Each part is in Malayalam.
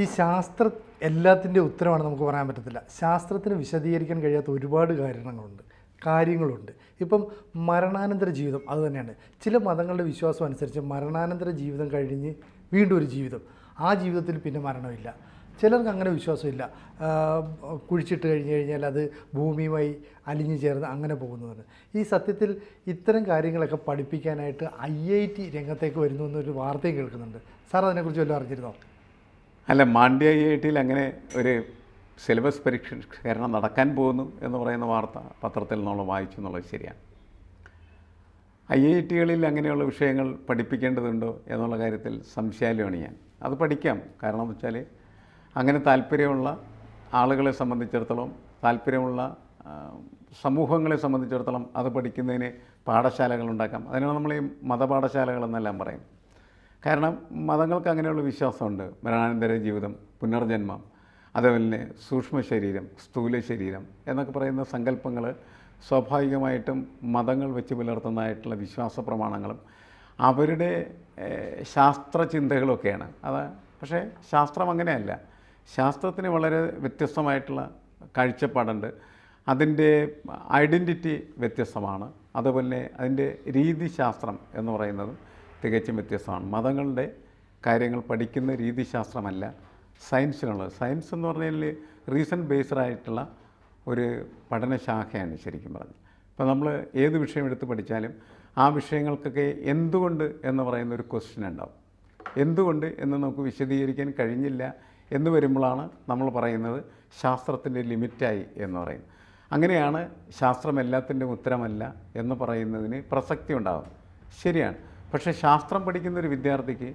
ഈ ശാസ്ത്ര എല്ലാത്തിന്റെ ഉത്തരമാണ് നമുക്ക് പറയാൻ പറ്റത്തില്ല. ശാസ്ത്രത്തിന് വിശദീകരിക്കാൻ കഴിയാത്ത ഒരുപാട് കാരണങ്ങളുണ്ട് കാര്യങ്ങളുണ്ട്. ഇപ്പം മരണാനന്തര ജീവിതം അതുതന്നെയാണ് ചില മതങ്ങളുടെ വിശ്വാസം അനുസരിച്ച് മരണാനന്തര ജീവിതം കഴിഞ്ഞ് വീണ്ടും ഒരു ജീവിതം. ആ ജീവിതത്തിൽ പിന്നെ മരണമില്ല. ചിലർക്ക് അങ്ങനെ വിശ്വാസമില്ല. കുഴിച്ചിട്ട് കഴിഞ്ഞ് കഴിഞ്ഞാൽ അത് ഭൂമിയുമായി അലിഞ്ഞു ചേർന്ന് അങ്ങനെ പോകുന്നതാണ്. ഈ സത്യത്തിൽ ഇത്തരം കാര്യങ്ങളൊക്കെ പഠിപ്പിക്കാനായിട്ട് ഐ ഐ ടി രംഗത്തേക്ക് വരുന്നു എന്നൊരു വാർത്തയും കേൾക്കുന്നുണ്ട്. സാർ അതിനെക്കുറിച്ച് വല്ലതും അറിഞ്ഞിരുന്നോ? അല്ല മാണ്ഡ്യ ഐ ഐ ടിയിൽ അങ്ങനെ ഒരു സിലബസ് പരിഷ്കരണം നടക്കാൻ പോകുന്നു എന്ന് പറയുന്ന വാർത്ത പത്രത്തിൽ നമ്മൾ വായിച്ചു എന്നുള്ളത് ശരിയാണ്. ഐ ഐ ടികളിൽ അങ്ങനെയുള്ള വിഷയങ്ങൾ പഠിപ്പിക്കേണ്ടതുണ്ടോ എന്നുള്ള കാര്യത്തിൽ സംശയാലുമാണ് ഞാൻ. അത് പഠിക്കാം. കാരണം എന്ന് വെച്ചാൽ അങ്ങനെ താല്പര്യമുള്ള ആളുകളെ സംബന്ധിച്ചിടത്തോളം താല്പര്യമുള്ള സമൂഹങ്ങളെ സംബന്ധിച്ചിടത്തോളം അത് പഠിക്കുന്നതിന് പാഠശാലകൾ ഉണ്ടാക്കാം. അതിനാണ് നമ്മൾ ഈ മതപാഠശാലകളെന്നെല്ലാം പറയും കാരണം മതങ്ങൾക്ക് അങ്ങനെയുള്ള വിശ്വാസമുണ്ട്. മരണാനന്തര ജീവിതം പുനർജന്മം അതേപോലെ തന്നെ സൂക്ഷ്മ ശരീരം സ്ഥൂല ശരീരം എന്നൊക്കെ പറയുന്ന സങ്കല്പങ്ങൾ സ്വാഭാവികമായിട്ടും മതങ്ങൾ വെച്ച് പുലർത്തുന്നതായിട്ടുള്ള വിശ്വാസ പ്രമാണങ്ങളും അവരുടെ ശാസ്ത്രചിന്തകളൊക്കെയാണ് ശാസ്ത്ര ചിന്തകളൊക്കെയാണ്. അത് പക്ഷേ ശാസ്ത്രം അങ്ങനെയല്ല. ശാസ്ത്രത്തിന് വളരെ വ്യത്യസ്തമായിട്ടുള്ള കാഴ്ചപ്പാടുണ്ട്. അതിന്റെ ഐഡന്റിറ്റി വ്യത്യസ്തമാണ്. അതുപോലെ അതിന്റെ രീതിശാസ്ത്രം എന്ന് പറയുന്നത് തികച്ചും വ്യത്യസ്തമാണ്. മതങ്ങളുടെ കാര്യങ്ങൾ പഠിക്കുന്ന രീതിശാസ്ത്രമല്ല സയൻസിനുള്ളത് സയൻസ് എന്ന് പറഞ്ഞാൽ റീസൺ ബേസ്ഡ് ആയിട്ടുള്ള ഒരു പഠനശാഖയാണ് ശരിക്കും പറഞ്ഞത് ഇപ്പോൾ നമ്മൾ ഏത് വിഷയം എടുത്ത് പഠിച്ചാലും ആ വിഷയങ്ങൾക്കൊക്കെ എന്തുകൊണ്ട് എന്ന് പറയുന്ന ഒരു ക്വസ്റ്റ്യൻ ഉണ്ടാവും. എന്തുകൊണ്ട് എന്ന് നമുക്ക് വിശദീകരിക്കാൻ കഴിഞ്ഞില്ല എന്ന് വരുമ്പോഴാണ് നമ്മൾ പറയുന്നത് ശാസ്ത്രത്തിന്റെ ലിമിറ്റായി എന്ന് പറയുന്നത്. അങ്ങനെയാണ് ശാസ്ത്രം എല്ലാത്തിന്റെയും ഉത്തരമല്ല എന്ന് പറയുന്നതിന് പ്രസക്തി ഉണ്ടാകും ശരിയാണ്. പക്ഷേ ശാസ്ത്രം പഠിക്കുന്ന ഒരു വിദ്യാർത്ഥിക്ക്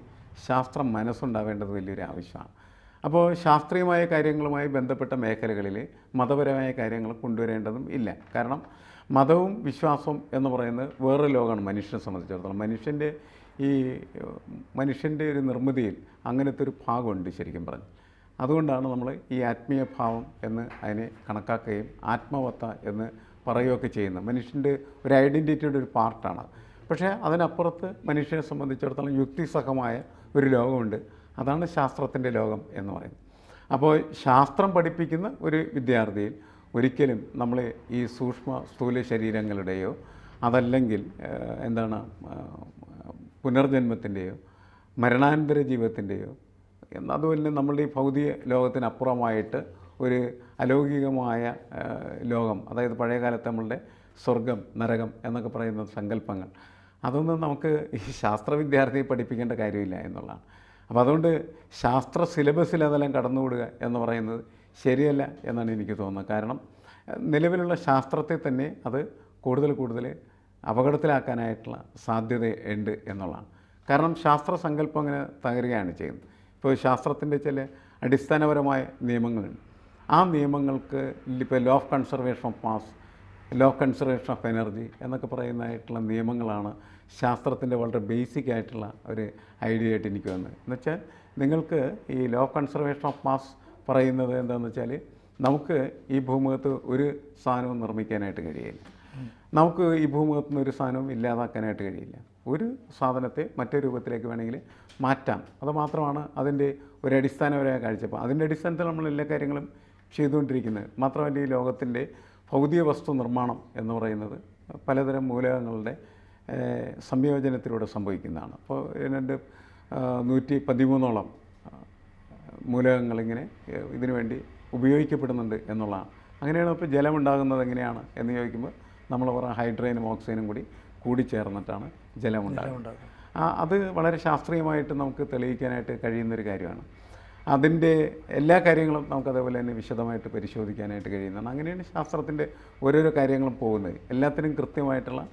ശാസ്ത്രം മനസ്സുണ്ടാവേണ്ടത് വലിയൊരു ആവശ്യമാണ്. അപ്പോൾ ശാസ്ത്രീയമായ കാര്യങ്ങളുമായി ബന്ധപ്പെട്ട മേഖലകളിൽ മതപരമായ കാര്യങ്ങൾ കൊണ്ടുവരേണ്ടതും ഇല്ല. കാരണം മതവും വിശ്വാസവും എന്ന് പറയുന്നത് വേറൊരു ലോകമാണ് മനുഷ്യനെ സംബന്ധിച്ചിടത്തോളം. മനുഷ്യന്റെ ഈ മനുഷ്യന്റെ ഒരു നിർമ്മിതിയിൽ അങ്ങനത്തെ ഒരു ഭാഗമുണ്ട് ശരിക്കും പറഞ്ഞു അതുകൊണ്ടാണ് നമ്മൾ ഈ ആത്മീയ ഭാവം എന്ന് അതിനെ കണക്കാക്കുകയും ആത്മവത്ത എന്ന് പറയുകയൊക്കെ ചെയ്യുന്നത്. മനുഷ്യന്റെ ഒരു ഐഡന്റിറ്റിയുടെ ഒരു പാർട്ടാണ് പക്ഷേ അതിനപ്പുറത്ത് മനുഷ്യനെ സംബന്ധിച്ചിടത്തോളം യുക്തിസഹമായ ഒരു ലോകമുണ്ട്. അതാണ് ശാസ്ത്രത്തിന്റെ ലോകം എന്ന് പറയുന്നത്. അപ്പോൾ ശാസ്ത്രം പഠിപ്പിക്കുന്ന ഒരു വിദ്യാർത്ഥിയിൽ ഒരിക്കലും നമ്മൾ ഈ സൂക്ഷ്മ സ്ഥൂല ശരീരങ്ങളുടെയോ അതല്ലെങ്കിൽ എന്താണ് പുനർജന്മത്തിന്റെയോ മരണാനന്തര ജീവിതത്തിന്റെയോ അതുപോലെ നമ്മളുടെ ഈ ഭൗതിക ലോകത്തിനപ്പുറമായിട്ട് ഒരു അലൗകികമായ ലോകം അതായത് പഴയകാലത്ത് നമ്മളുടെ സ്വർഗം നരകം എന്നൊക്കെ പറയുന്ന സങ്കല്പങ്ങൾ അതൊന്നും നമുക്ക് ഈ ശാസ്ത്ര വിദ്യാർത്ഥിയെ പഠിപ്പിക്കേണ്ട കാര്യമില്ല എന്നുള്ളതാണ്. അപ്പോൾ അതുകൊണ്ട് ശാസ്ത്ര സിലബസിൽ അതെല്ലാം കടന്നുകൂടുക എന്ന് പറയുന്നത് ശരിയല്ല എന്നാണ് എനിക്ക് തോന്നുന്നത്. കാരണം നിലവിലുള്ള ശാസ്ത്രത്തെ തന്നെ അത് കൂടുതൽ കൂടുതൽ അപകടത്തിലാക്കാനായിട്ടുള്ള സാധ്യത ഉണ്ട് എന്നുള്ളതാണ്. കാരണം ശാസ്ത്ര സങ്കല്പം അങ്ങനെ തകരുകയാണ് ചെയ്യുന്നത്. ഇപ്പോൾ ശാസ്ത്രത്തിന്റെ ചില അടിസ്ഥാനപരമായ നിയമങ്ങളുണ്ട്. ആ നിയമങ്ങൾക്ക് ഇപ്പോൾ law of conservation of mass law conservation of energy എന്നൊക്കെ പറയുന്നതായിട്ടുള്ള നിയമങ്ങളാണ് ശാസ്ത്രത്തിന്റെ വളരെ ബേസിക് ആയിട്ടുള്ള ഒരു ഐഡിയ ആയിട്ട് എനിക്ക് വന്നത്. എന്നുവെച്ചാൽ നിങ്ങൾക്ക് ഈ ലോ കൺസർവേഷൻ ഓഫ് മാസ് പറയുന്നത് എന്താണെന്ന് വെച്ചാൽ നമുക്ക് ഈ ഭൂമുഖത്ത് ഒരു സാധനവും നിർമ്മിക്കാനായിട്ട് കഴിയില്ല. നമുക്ക് ഈ ഭൂമുഖത്ത് നിന്ന് ഒരു സാധനവും ഇല്ലാതാക്കാനായിട്ട് കഴിയില്ല. ഒരു സാധനത്തെ മറ്റൊരു രൂപത്തിലേക്ക് വേണമെങ്കിൽ മാറ്റാം. അത് മാത്രമാണ് അതിന്റെ ഒരു അടിസ്ഥാനപരമായ കാഴ്ചപ്പാട്. അതിന്റെ അടിസ്ഥാനത്തിൽ നമ്മൾ എല്ലാ കാര്യങ്ങളും ചെയ്തുകൊണ്ടിരിക്കുന്നത്. മാത്രമല്ല ഈ ലോകത്തിന്റെ ഭൗതിക വസ്തു നിർമ്മാണം എന്ന് പറയുന്നത് പലതരം മൂലകങ്ങളുടെ സംയോജനത്തിലൂടെ സംഭവിക്കുന്നതാണ്. അപ്പോൾ രണ്ട് നൂറ്റി പതിമൂന്നോളം മൂലകങ്ങളിങ്ങനെ ഇതിനു വേണ്ടി ഉപയോഗിക്കപ്പെടുന്നുണ്ട് എന്നുള്ളതാണ്. അങ്ങനെയാണ് ഇപ്പോൾ ജലമുണ്ടാകുന്നത് എങ്ങനെയാണ് എന്ന് ചോദിക്കുമ്പോൾ നമ്മൾ പറഞ്ഞ ഹൈഡ്രജനും ഓക്സിജനും കൂടി കൂടിച്ചേർന്നിട്ടാണ് ജലം ഉണ്ടാകുന്നത് അത് വളരെ ശാസ്ത്രീയമായിട്ട് നമുക്ക് തെളിയിക്കാനായിട്ട് കഴിയുന്നൊരു കാര്യമാണ്. അതിന്റെ എല്ലാ കാര്യങ്ങളും നമുക്ക് അതേപോലെ തന്നെ വിശദമായിട്ട് പരിശോധിക്കാനായിട്ട് കഴിയുന്നതാണ്. അങ്ങനെയാണ് ശാസ്ത്രത്തിന്റെ ഓരോരോ കാര്യങ്ങളും പോകുന്നത്. എല്ലാത്തിനും കൃത്യമായിട്ടുള്ള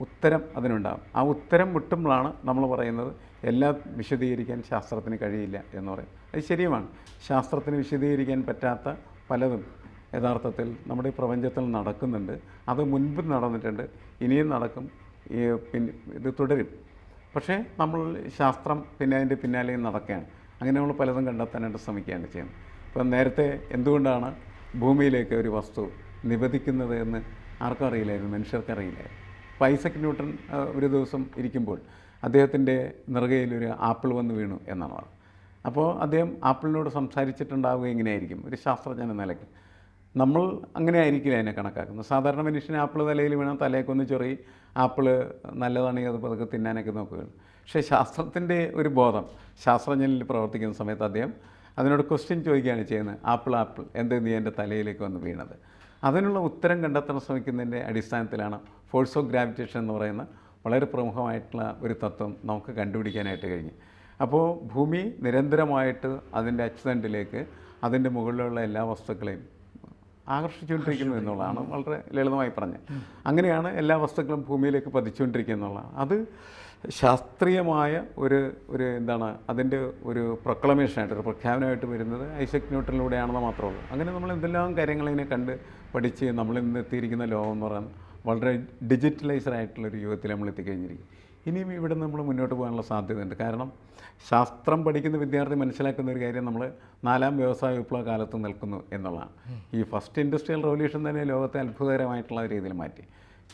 ഉത്തരം അതിനുണ്ടാകും ആ ഉത്തരം മുട്ടുമ്പോഴാണ് നമ്മൾ പറയുന്നത് എല്ലാം വിശദീകരിക്കാൻ ശാസ്ത്രത്തിന് കഴിയില്ല എന്ന് പറയും അത് ശരിയുമാണ്. ശാസ്ത്രത്തിന് വിശദീകരിക്കാൻ പറ്റാത്ത പലതും യഥാർത്ഥത്തിൽ നമ്മുടെ പ്രപഞ്ചത്തിൽ നടക്കുന്നുണ്ട്. അത് മുൻപ് നടന്നിട്ടുണ്ട് ഇനിയും നടക്കും പിന്നെ ഇത് തുടരും. പക്ഷേ നമ്മൾ ശാസ്ത്രം പിന്നെ അതിന്റെ പിന്നാലെയും നടക്കുകയാണ്. അങ്ങനെ നമ്മൾ പലതും കണ്ടെത്താനായിട്ട് ശ്രമിക്കുകയാണ് ചെയ്യുന്നത്. ഇപ്പം നേരത്തെ എന്തുകൊണ്ടാണ് ഭൂമിയിലേക്ക് ഒരു വസ്തു നിബദിക്കുന്നത് എന്ന് ആർക്കും അറിയില്ലായിരുന്നു മനുഷ്യർക്ക് അറിയില്ലായിരുന്നു. അപ്പോൾ ഐസക് ന്യൂട്ടൺ ഒരു ദിവസം ഇരിക്കുമ്പോൾ അദ്ദേഹത്തിന്റെ നിറകയിൽ ഒരു ആപ്പിൾ വന്ന് വീണു എന്നാണ് പറഞ്ഞത്. അപ്പോൾ അദ്ദേഹം ആപ്പിളിനോട് സംസാരിച്ചിട്ടുണ്ടാവുക ഇങ്ങനെയായിരിക്കും ഒരു ശാസ്ത്രജ്ഞൻ എന്ന നിലയ്ക്ക്. നമ്മൾ അങ്ങനെ ആയിരിക്കില്ല അതിനെ കണക്കാക്കുന്നത്. സാധാരണ മനുഷ്യന് ആപ്പിൾ തലയിൽ വീണാൽ തലയൊക്കെ ഒന്ന് ചെറിയ ആപ്പിൾ നല്ലതാണെങ്കിൽ അത് പതുക്കെ തിന്നാനൊക്കെ നോക്കുകയുള്ളൂ പക്ഷേ ശാസ്ത്രത്തിന്റെ ഒരു ബോധം ശാസ്ത്രജ്ഞനിൽ പ്രവർത്തിക്കുന്ന സമയത്ത് അദ്ദേഹം അതിനോട് ക്വസ്റ്റ്യൻ ചോദിക്കുകയാണ് ചെയ്യുന്നത്. ആപ്പിൾ ആപ്പിൾ എന്ത് നീ എന്റെ തലയിലേക്ക് വന്ന് വീണത്? അതിനുള്ള ഉത്തരം കണ്ടെത്താൻ ശ്രമിക്കുന്നതിന്റെ അടിസ്ഥാനത്തിലാണ് ഫോഴ്സ് ഓഫ് ഗ്രാവിറ്റേഷൻ എന്ന് പറയുന്ന വളരെ പ്രമുഖമായിട്ടുള്ള ഒരു തത്വം നമുക്ക് കണ്ടുപിടിക്കാനായിട്ട് കഴിഞ്ഞു. അപ്പോൾ ഭൂമി നിരന്തരമായിട്ട് അതിന്റെ അച്ചുതണ്ടിലേക്ക് അതിന്റെ മുകളിലുള്ള എല്ലാ വസ്തുക്കളെയും ആകർഷിച്ചുകൊണ്ടിരിക്കുന്നു എന്നുള്ളതാണ് വളരെ ലളിതമായി പറഞ്ഞത്. അങ്ങനെയാണ് എല്ലാ വസ്തുക്കളും ഭൂമിയിലേക്ക് പതിച്ചുകൊണ്ടിരിക്കുന്നുള്ളത് എന്നുള്ളതാണ് അത് ശാസ്ത്രീയമായ ഒരു ഒരു എന്താണ് അതിന്റെ ഒരു പ്രൊക്ലമേഷനായിട്ട് ഒരു പ്രഖ്യാപനമായിട്ട് വരുന്നത് ഐസക് ന്യൂട്ടനിലൂടെയാണെന്ന് മാത്രമേ ഉള്ളൂ. അങ്ങനെ നമ്മൾ എന്തെല്ലാം കാര്യങ്ങളിനെ കണ്ട് പഠിച്ച് നമ്മൾ ഇന്ന് എത്തിയിരിക്കുന്ന ലോകം എന്ന് പറയുന്നത് വളരെ ഡിജിറ്റലൈസ്ഡ് ആയിട്ടുള്ള ഒരു യുഗത്തിൽ നമ്മൾ എത്തിക്കഴിഞ്ഞിരിക്കും. ഇനിയും ഇവിടെ നമ്മൾ മുന്നോട്ട് പോകാനുള്ള സാധ്യതയുണ്ട്. കാരണം ശാസ്ത്രം പഠിക്കുന്ന വിദ്യാർത്ഥി മനസ്സിലാക്കുന്ന ഒരു കാര്യം നമ്മൾ നാലാം വ്യവസായ വിപ്ലവ കാലത്ത് നിൽക്കുന്നു എന്നുള്ളതാണ്. ഈ ഫസ്റ്റ് ഇൻഡസ്ട്രിയൽ റവല്യൂഷൻ തന്നെ ലോകത്തെ അത്ഭുതകരമായിട്ടുള്ള രീതിയിൽ മാറ്റി.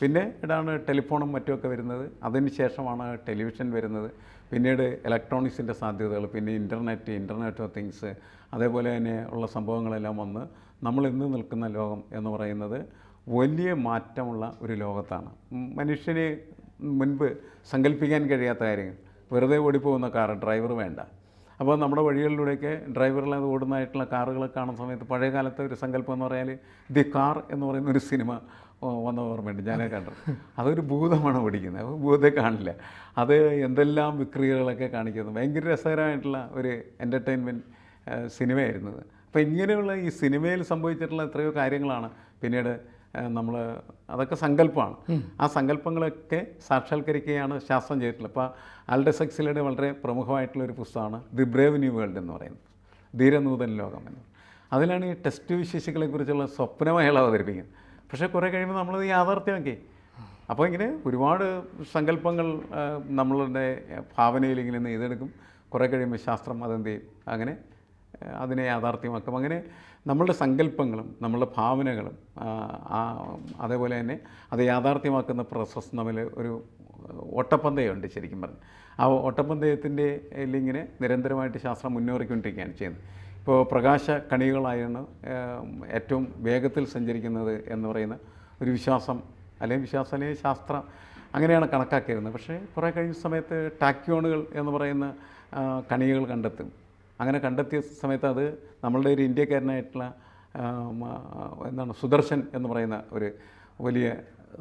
പിന്നെ ഇടാണ് ടെലിഫോണും മറ്റുമൊക്കെ വരുന്നത്. അതിന് ശേഷമാണ് ടെലിവിഷൻ വരുന്നത്. പിന്നീട് ഇലക്ട്രോണിക്സിന്റെ സാധ്യതകൾ പിന്നെ ഇന്റർനെറ്റ് ഇന്റർനെറ്റ് ഓഫ് തിങ്സ് അതേപോലെ തന്നെ ഉള്ള സംഭവങ്ങളെല്ലാം വന്ന് നമ്മൾ ഇന്ന് നിൽക്കുന്ന ലോകം എന്ന് പറയുന്നത് വലിയ മാറ്റമുള്ള ഒരു ലോകത്താണ്. മനുഷ്യന് മുൻപ് സങ്കല്പിക്കാൻ കഴിയാത്ത കാര്യങ്ങൾ. വെറുതെ ഓടിപ്പോകുന്ന കാർ ഡ്രൈവർ വേണ്ട. അപ്പോൾ നമ്മുടെ വഴികളിലൂടെയൊക്കെ ഡ്രൈവറില്ലാതെ ഓടുന്നതായിട്ടുള്ള കാറുകളൊക്കെ കാണുന്ന സമയത്ത് പഴയ കാലത്തെ ഒരു സങ്കല്പം എന്ന് പറഞ്ഞാൽ ദി കാർ എന്ന് പറയുന്ന ഒരു സിനിമ വന്ന ഓർമ്മയുണ്ട്. ഞാനത് കണ്ടത് അതൊരു ഭൂതമാണ് പഠിക്കുന്നത് അപ്പോൾ ഭൂതത്തെ കാണില്ല. അത് എന്തെല്ലാം വിക്രിയകളൊക്കെ കാണിക്കുന്നത് ഭയങ്കര രസകരമായിട്ടുള്ള ഒരു എന്റർടൈൻമെന്റ് സിനിമയായിരുന്നു അത് അപ്പോൾ ഇങ്ങനെയുള്ള ഈ സിനിമയിൽ സംഭവിച്ചിട്ടുള്ള എത്രയോ കാര്യങ്ങളാണ് പിന്നീട് നമ്മൾ അതൊക്കെ സങ്കല്പമാണ്. ആ സങ്കല്പങ്ങളൊക്കെ സാക്ഷാത്കരിക്കുകയാണ് ശാസ്ത്രം ചെയ്തിട്ടുള്ളത്. അപ്പോൾ ആൽഡസ് എക്സിലയുടെ വളരെ പ്രമുഖമായിട്ടുള്ള ഒരു പുസ്തകമാണ് ദി ബ്രേവ് ന്യൂ വേൾഡ് എന്ന് പറയുന്നത്. ധീരനൂതൻ ലോകം എന്ന്. അതിലാണ് ഈ ടെസ്റ്റ് വിശേഷികളെക്കുറിച്ചുള്ള സ്വപ്നമേള അവതരിപ്പിക്കുന്നത്. പക്ഷേ കുറേ കഴിയുമ്പോൾ നമ്മളത് യാഥാർത്ഥ്യമാക്കി. അപ്പോൾ ഇങ്ങനെ ഒരുപാട് സങ്കല്പങ്ങൾ നമ്മളുടെ ഭാവനയിൽ ഇങ്ങനെ നെയ്തെടുക്കും കുറേ കഴിയുമ്പോൾ ശാസ്ത്രം അതെന്ത് ചെയ്യും? അങ്ങനെ അതിനെ യാഥാർത്ഥ്യമാക്കും. അങ്ങനെ നമ്മളുടെ സങ്കല്പങ്ങളും നമ്മളുടെ ഭാവനകളും അതേപോലെ തന്നെ അത് യാഥാർത്ഥ്യമാക്കുന്ന പ്രോസസ്സ് തമ്മിൽ ഒരു ഓട്ടപ്പന്തയമുണ്ട് ശരിക്കും പറഞ്ഞു ആ ഓട്ടപ്പന്തയത്തിന്റെ ഇങ്ങനെ നിരന്തരമായിട്ട് ശാസ്ത്രം മുന്നേറിക്കൊണ്ടിരിക്കുകയാണ് ചെയ്യുന്നത്. ഇപ്പോൾ പ്രകാശ കണികളായാണ് ഏറ്റവും വേഗത്തിൽ സഞ്ചരിക്കുന്നത് എന്ന് പറയുന്ന ഒരു വിശ്വാസം അല്ലെങ്കിൽ വിശ്വാസം അല്ലെങ്കിൽ ശാസ്ത്രം അങ്ങനെയാണ് കണക്കാക്കിയിരുന്നത്. പക്ഷേ കുറേ കഴിഞ്ഞ സമയത്ത് ടാക്യോണുകൾ എന്ന് പറയുന്ന കണികകൾ കണ്ടെത്തും. അങ്ങനെ കണ്ടെത്തിയ സമയത്ത് അത് നമ്മളുടെ ഒരു ഇന്ത്യക്കാരനായിട്ടുള്ള എന്താണ് സുദർശൻ എന്ന് പറയുന്ന ഒരു വലിയ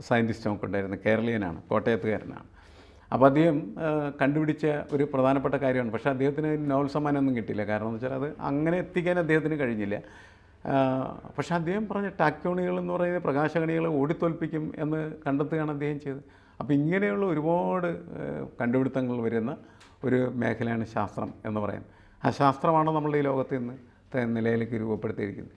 സയന്റിസ്റ്റ് നമുക്കുണ്ടായിരുന്നു കേരളീയനാണ് കോട്ടയത്തുകാരനാണ്. അപ്പോൾ അദ്ദേഹം കണ്ടുപിടിച്ച ഒരു പ്രധാനപ്പെട്ട കാര്യമാണ്. പക്ഷേ അദ്ദേഹത്തിന് നോവൽ സമ്മാനമൊന്നും കിട്ടിയില്ല. കാരണം എന്ന് വെച്ചാൽ അത് അങ്ങനെ എത്തിക്കാൻ അദ്ദേഹത്തിന് കഴിഞ്ഞില്ല. പക്ഷേ അദ്ദേഹം പറഞ്ഞ ടാക്യോണികൾ എന്ന് പറയുന്നത് പ്രകാശകണികൾ ഓടിത്തോൽപ്പിക്കും എന്ന് കണ്ടെത്തുകയാണ് അദ്ദേഹം ചെയ്തത്. അപ്പോൾ ഇങ്ങനെയുള്ള ഒരുപാട് കണ്ടുപിടുത്തങ്ങൾ വരുന്ന ഒരു മേഖലയാണ് ശാസ്ത്രം എന്ന് പറയുന്നത്. ആ ശാസ്ത്രമാണ് നമ്മളുടെ ഈ ലോകത്ത് ഇന്ന് നിലയിലേക്ക് രൂപപ്പെടുത്തിയിരിക്കുന്നത്.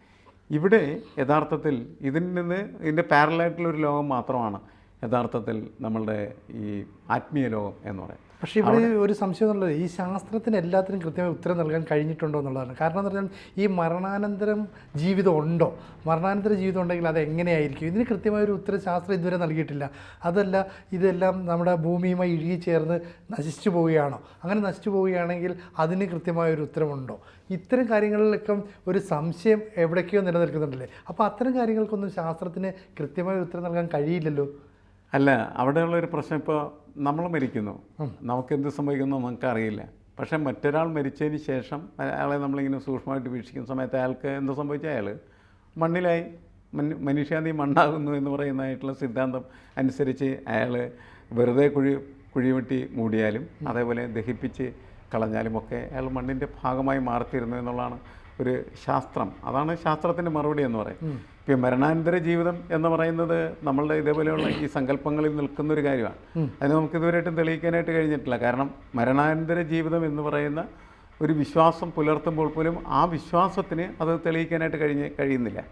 ഇവിടെ യഥാർത്ഥത്തിൽ ഇതിൽ നിന്ന് ഇതിന്റെ പാരലായിട്ടുള്ള ഒരു ലോകം മാത്രമാണ് യഥാർത്ഥത്തിൽ നമ്മളുടെ ഈ ആത്മീയ ലോകം എന്ന് പറയുന്നത് പക്ഷേ ഇവിടെ ഒരു സംശയം എന്നുള്ളത് ഈ ശാസ്ത്രത്തിന് എല്ലാത്തിനും കൃത്യമായി ഉത്തരം നൽകാൻ കഴിഞ്ഞിട്ടുണ്ടോ എന്നുള്ളതാണ്. കാരണം എന്ന് പറഞ്ഞാൽ ഈ മരണാനന്തരം ജീവിതം ഉണ്ടോ? മരണാനന്തര ജീവിതം ഉണ്ടെങ്കിൽ അത് എങ്ങനെയായിരിക്കും? ഇതിന് കൃത്യമായ ഒരു ഉത്തരം ശാസ്ത്രം ഇതുവരെ നൽകിയിട്ടില്ല. അതല്ല ഇതെല്ലാം നമ്മുടെ ഭൂമിയുമായി ഇഴുകി ചേർന്ന് നശിച്ചു പോവുകയാണോ? അങ്ങനെ നശിച്ചു പോവുകയാണെങ്കിൽ അതിന് കൃത്യമായ ഒരു ഉത്തരമുണ്ടോ? ഇത്തരം കാര്യങ്ങളിലൊക്കെ ഒരു സംശയം എവിടേക്കോ നിലനിൽക്കുന്നുണ്ടല്ലേ? അപ്പോൾ അത്തരം കാര്യങ്ങൾക്കൊന്നും ശാസ്ത്രത്തിന് കൃത്യമായ ഉത്തരം നൽകാൻ കഴിയില്ലല്ലോ. അല്ല അവിടെയുള്ള ഒരു പ്രശ്നം ഇപ്പോൾ നമ്മൾ മരിക്കുന്നു. നമുക്ക് എന്ത് സംഭവിക്കുന്നു നമുക്കറിയില്ല. പക്ഷേ മറ്റൊരാൾ മരിച്ചതിന് ശേഷം അയാളെ നമ്മളിങ്ങനെ സൂക്ഷ്മമായിട്ട് വീക്ഷിക്കുന്ന സമയത്ത് അയാൾക്ക് എന്ത് സംഭവിച്ചാൽ അയാൾ മണ്ണിലായി. മന് മനുഷ്യാന്തി മണ്ണാകുന്നു എന്ന് പറയുന്നതായിട്ടുള്ള സിദ്ധാന്തം അനുസരിച്ച് അയാൾ വെറുതെ കുഴി കുഴിവെട്ടി മൂടിയാലും അതേപോലെ ദഹിപ്പിച്ച് കളഞ്ഞാലും ഒക്കെ അയാൾ മണ്ണിന്റെ ഭാഗമായി മാറിത്തീരുന്നു എന്നുള്ളതാണ് ഒരു ശാസ്ത്രം. അതാണ് ശാസ്ത്രത്തിന്റെ മറുപടി എന്ന് പറയും ഇപ്പം മരണാനന്തര ജീവിതം എന്ന് പറയുന്നത് നമ്മളുടെ ഇതേപോലെയുള്ള ഈ സങ്കല്പങ്ങളിൽ നിൽക്കുന്ന ഒരു കാര്യമാണ് അതിന് നമുക്ക് ഇതുവരെയായിട്ടും തെളിയിക്കാനായിട്ട് കഴിഞ്ഞിട്ടില്ല. കാരണം മരണാനന്തര ജീവിതം എന്ന് പറയുന്ന ഒരു വിശ്വാസം പുലർത്തുമ്പോൾ പോലും ആ വിശ്വാസത്തിന് അത് തെളിയിക്കാനായിട്ട് കഴിഞ്ഞ് കഴിയുന്നില്ല.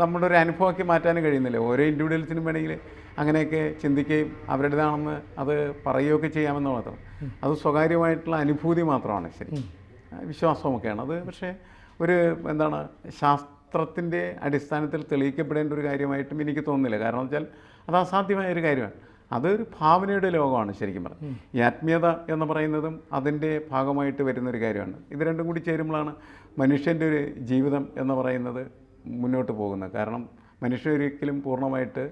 നമ്മുടെ ഒരു അനുഭവമാക്കി മാറ്റാനും കഴിയുന്നില്ല. ഓരോ ഇൻഡിവിജ്വൽസിനും വേണമെങ്കിൽ അങ്ങനെയൊക്കെ ചിന്തിക്കുകയും അവരുടേതാണെന്ന് അത് പറയുകയൊക്കെ ചെയ്യാമെന്ന് മാത്രം. അത് സ്വകാര്യമായിട്ടുള്ള അനുഭൂതി മാത്രമാണ് ശരി. വിശ്വാസമൊക്കെയാണ് അത് പക്ഷേ ഒരു എന്താണ് ശാസ്ത്രത്തിന്റെ അടിസ്ഥാനത്തിൽ തെളിയിക്കപ്പെടേണ്ട ഒരു കാര്യമായിട്ടും എനിക്ക് തോന്നുന്നില്ല. കാരണം വെച്ചാൽ അത് അസാധ്യമായ ഒരു കാര്യമാണ്. അതൊരു ഭാവനയുടെ ലോകമാണ് ശരിക്കും പറഞ്ഞു ഈ ആത്മീയത എന്ന് പറയുന്നതും അതിന്റെ ഭാഗമായിട്ട് വരുന്നൊരു കാര്യമാണ്. ഇത് രണ്ടും കൂടി ചേരുമ്പോഴാണ് മനുഷ്യന്റെ ഒരു ജീവിതം എന്ന് പറയുന്നത് മുന്നോട്ട് പോകുന്നത്. കാരണം മനുഷ്യരൊരിക്കലും പൂർണമായിട്ട്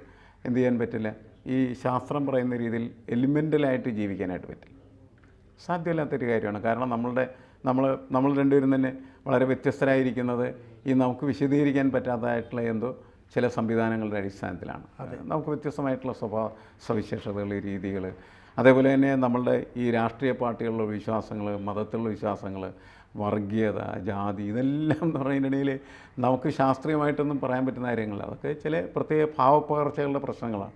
എന്ത് ചെയ്യാൻ പറ്റില്ല. ഈ ശാസ്ത്രം പറയുന്ന രീതിയിൽ എലിമെന്റലായിട്ട് ജീവിക്കാനായിട്ട് പറ്റില്ല. സാധ്യമല്ലാത്തൊരു കാര്യമാണ്. കാരണം നമ്മളുടെ നമ്മൾ നമ്മൾ രണ്ടുപേരും തന്നെ വളരെ വ്യത്യസ്തരായിരിക്കുന്നത് ഈ നമുക്ക് വിശദീകരിക്കാൻ പറ്റാത്തതായിട്ടുള്ള എന്തോ ചില സംവിധാനങ്ങളുടെ അടിസ്ഥാനത്തിലാണ്. നമുക്ക് വ്യത്യസ്തമായിട്ടുള്ള സ്വഭാവ സവിശേഷതകൾ രീതികൾ. അതേപോലെ തന്നെ നമ്മളുടെ ഈ രാഷ്ട്രീയ പാർട്ടികളിലുള്ള വിശ്വാസങ്ങൾ മതത്തിലുള്ള വിശ്വാസങ്ങൾ വർഗീയത ജാതി ഇതെല്ലാം എന്ന് പറയുന്നതിനിടയിൽ നമുക്ക് ശാസ്ത്രീയമായിട്ടൊന്നും പറയാൻ പറ്റുന്ന കാര്യങ്ങളല്ല. അതൊക്കെ ചില പ്രത്യേക ഭാവപ്പകർച്ചകളുടെ പ്രശ്നങ്ങളാണ്.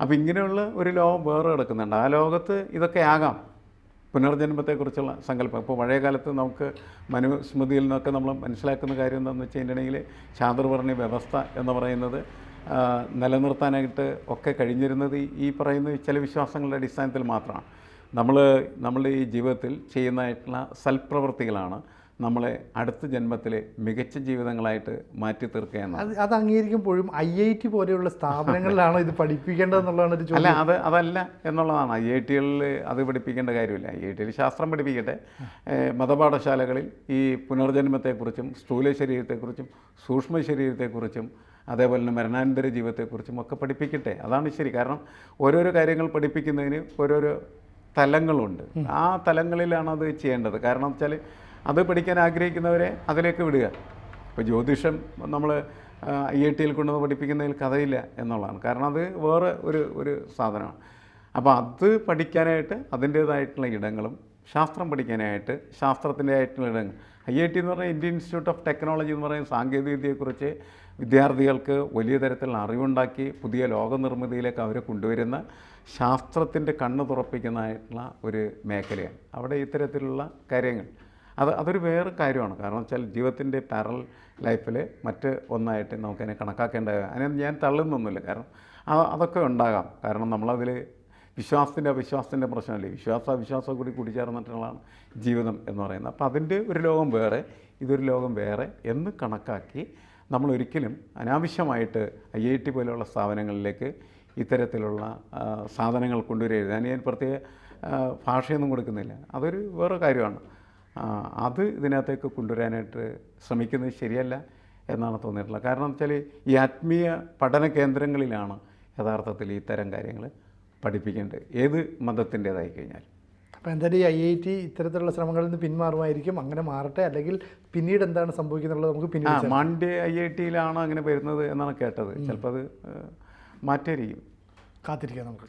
അപ്പോൾ ഇങ്ങനെയുള്ള ഒരു ലോകം വേറെ കിടക്കുന്നുണ്ട് ആ ലോകത്ത് ഇതൊക്കെ ആകാം. പുനർജന്മത്തെക്കുറിച്ചുള്ള സങ്കല്പം. ഇപ്പോൾ പഴയകാലത്ത് നമുക്ക് മനുസ്മൃതിയിൽ നിന്നൊക്കെ നമ്മൾ മനസ്സിലാക്കുന്ന കാര്യം എന്താണെന്ന് വെച്ച് കഴിഞ്ഞിട്ടുണ്ടെങ്കിൽ ചാതുർവർണ വ്യവസ്ഥ എന്ന് പറയുന്നത് നിലനിർത്താനായിട്ട് ഒക്കെ കഴിഞ്ഞിരുന്നത് ഈ പറയുന്ന ചില വിശ്വാസങ്ങളുടെ അടിസ്ഥാനത്തിൽ മാത്രമാണ്. നമ്മൾ നമ്മളുടെ ഈ ജീവിതത്തിൽ ചെയ്യുന്നതായിട്ടുള്ള സൽപ്രവൃത്തികളാണ് നമ്മളെ അടുത്ത ജന്മത്തിലെ മികച്ച ജീവിതങ്ങളായിട്ട് മാറ്റി തീർക്കുക എന്നാണ്. അത് അത് അംഗീകരിക്കുമ്പോഴും ഐ ഐ ടി പോലെയുള്ള സ്ഥാപനങ്ങളിലാണോ ഇത് പഠിപ്പിക്കേണ്ടതെന്നുള്ളതാണ് ഒരു ചോദ്യം. അല്ല അത് അതല്ല എന്നുള്ളതാണ്. ഐ ഐ ടികളിൽ അത് പഠിപ്പിക്കേണ്ട കാര്യമില്ല. ഐ ഐ ടിയിൽ ശാസ്ത്രം പഠിപ്പിക്കട്ടെ. മതപാഠശാലകളിൽ ഈ പുനർജന്മത്തെക്കുറിച്ചും സ്ഥൂല ശരീരത്തെക്കുറിച്ചും സൂക്ഷ്മ ശരീരത്തെക്കുറിച്ചും അതേപോലെ തന്നെ മരണാനന്തര ജീവിതത്തെക്കുറിച്ചും ഒക്കെ പഠിപ്പിക്കട്ടെ. അതാണ് ശരി. കാരണം ഓരോരോ കാര്യങ്ങൾ പഠിപ്പിക്കുന്നതിന് ഓരോരോ തലങ്ങളുണ്ട്. ആ തലങ്ങളിലാണ് അത് ചെയ്യേണ്ടത്. കാരണം വെച്ചാൽ അത് പഠിക്കാൻ ആഗ്രഹിക്കുന്നവരെ അതിലേക്ക് വിടുക. ഇപ്പോൾ ജ്യോതിഷം നമ്മൾ ഐ ഐ ടിയിൽ കൊണ്ടുവന്ന് പഠിപ്പിക്കുന്നതിൽ കഥയില്ല എന്നുള്ളതാണ്. കാരണം അത് വേറെ ഒരു ഒരു സാധനമാണ്. അപ്പോൾ അത് പഠിക്കാനായിട്ട് അതിന്റേതായിട്ടുള്ള ഇടങ്ങളും ശാസ്ത്രം പഠിക്കാനായിട്ട് ശാസ്ത്രത്തിന്റെ ആയിട്ടുള്ള ഇടങ്ങൾ ഐ ഐ ടി എന്ന് പറഞ്ഞാൽ ഇന്ത്യൻ ഇൻസ്റ്റിറ്റ്യൂട്ട് ഓഫ് ടെക്നോളജി എന്ന് പറയുന്ന സാങ്കേതികവിദ്യയെക്കുറിച്ച് വിദ്യാർത്ഥികൾക്ക് വലിയ തരത്തിലുള്ള അറിവുണ്ടാക്കി പുതിയ ലോകനിർമ്മിതിയിലേക്ക് അവരെ കൊണ്ടുവരുന്ന ശാസ്ത്രത്തിന്റെ കണ്ണ് തുറപ്പിക്കുന്നതായിട്ടുള്ള ഒരു മേഖലയാണ്. അവിടെ ഇത്തരത്തിലുള്ള കാര്യങ്ങൾ. അത് അതൊരു വേറെ കാര്യമാണ്. കാരണം വെച്ചാൽ ജീവിതത്തിന്റെ പാരൽ ലൈഫിൽ മറ്റ് ഒന്നായിട്ട് നമുക്കതിനെ കണക്കാക്കേണ്ട അതിനെ ഞാൻ തള്ളുന്നൊന്നുമില്ല. കാരണം അതൊക്കെ ഉണ്ടാകാം. കാരണം നമ്മളതിൽ വിശ്വാസത്തിന്റെ അവിശ്വാസത്തിന്റെ പ്രശ്നമല്ലേ? വിശ്വാസ അവിശ്വാസം കൂടി കൂടിച്ചേർന്നിട്ടുള്ളതാണ് ജീവിതം എന്ന് പറയുന്നത്. അപ്പോൾ അതിന്റെ ഒരു ലോകം വേറെ ഇതൊരു ലോകം വേറെ എന്ന് കണക്കാക്കി നമ്മൾ ഒരിക്കലും അനാവശ്യമായിട്ട് ഐ ഐ ടി പോലെയുള്ള സ്ഥാപനങ്ങളിലേക്ക് ഇത്തരത്തിലുള്ള സാധനങ്ങൾ കൊണ്ടുവരരുത്. അതിന് ഞാൻ പ്രത്യേക ഭാഷയൊന്നും കൊടുക്കുന്നില്ല. അതൊരു വേറെ കാര്യമാണ്. അത് ഇതിനകത്തേക്ക് കൊണ്ടുവരാനായിട്ട് ശ്രമിക്കുന്നത് ശരിയല്ല എന്നാണ് തോന്നിയിട്ടുള്ളത്. കാരണം വെച്ചാൽ ഈ ആത്മീയ പഠന കേന്ദ്രങ്ങളിലാണ് യഥാർത്ഥത്തിൽ ഇത്തരം കാര്യങ്ങൾ പഠിപ്പിക്കേണ്ടത്. ഏത് മതത്തിന്റേതായി കഴിഞ്ഞാൽ അപ്പോൾ എന്തായാലും ഈ ഐ ഐ ടി ഇത്തരത്തിലുള്ള ശ്രമങ്ങളിൽ നിന്ന് പിന്മാറുമായിരിക്കും. അങ്ങനെ മാറട്ടെ അല്ലെങ്കിൽ പിന്നീട് എന്താണ് സംഭവിക്കുന്നുള്ളത് നമുക്ക് പിന്നീട് മാണ്ഡ്യ ഐ ഐ ടിയിലാണ് അങ്ങനെ വരുന്നത് എന്നാണ് കേട്ടത്. ചിലപ്പോൾ അത് മാറ്റായിരിക്കും കാത്തിരിക്കാം നമുക്ക്.